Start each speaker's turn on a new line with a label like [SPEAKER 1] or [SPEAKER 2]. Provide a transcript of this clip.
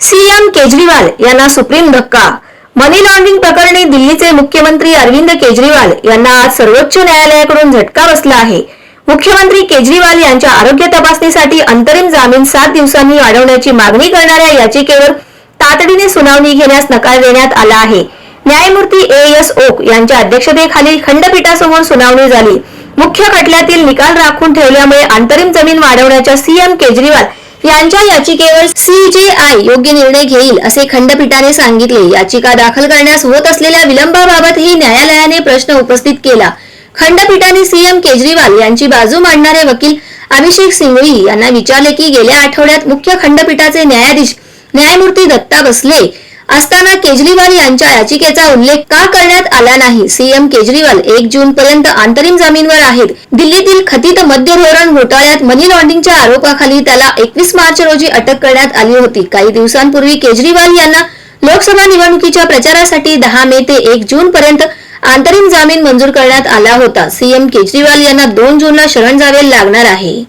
[SPEAKER 1] CM Kejriwal यांना supreme धक्का. मनी laundering प्रकरणी दिल्लीचे मुख्यमंत्री अरविंद केजरीवाल यांना आज सर्वोच्च न्यायालयाकडून झटका बसला आहे. मुख्यमंत्री केजरीवाल यांच्या आरोग्य तपासणीसाठी अंतरिम जामीन सात दिवसांनी वाढवण्याची मागणी करणाऱ्या याचिकेवर तातडीने सुनावणी घेण्यास नकार देण्यात आला आहे. न्यायमूर्ती ए एस ओक यांच्या अध्यक्षतेखाली खंडपीठासमोर सुनावणी झाली. मुख्य खटल्यातील निकाल राखून ठेवल्यामुळे अंतरिम जमीन वाढवण्याच्या सीएम केजरीवाल यांच्या याचिकेवर सीजेआय योग्य निर्णय घेईल असे खंडपीठाने सांगितले. याचिका दाखल करण्यास होत असलेल्या विलंबाबाबतही न्यायालयाने प्रश्न उपस्थित केला. खंडपीठाने सीएम केजरीवाल यांची बाजू मांडणारे वकील अभिषेक सिंघवी यांना विचारले की गेल्या आठवड्यात मुख्य खंडपीठाचे न्यायाधीश न्यायमूर्ती दत्ता बसले असताना केजरीवाल यांच्या याचिकेचा उल्लेख का करण्यात आला नाही? सीएम केजरीवाल एक जून पर्यंत अंतरिम जामीनवर आहेत. दिल्लीतील खतित मद्य धोरण घोटाळ्यात मनी लॉन्ड्रिंगच्या आरोपाखाली त्याला एकवीस मार्च रोजी अटक करण्यात आली होती. काही दिवसांपूर्वी केजरीवाल यांना लोकसभा निवडणुकीच्या प्रचारासाठी दहा मे ते एक जून पर्यंत अंतरिम जामीन मंजूर करण्यात आला होता. सीएम केजरीवाल यांना दोन जूनला शरण जावे लागणार आहे.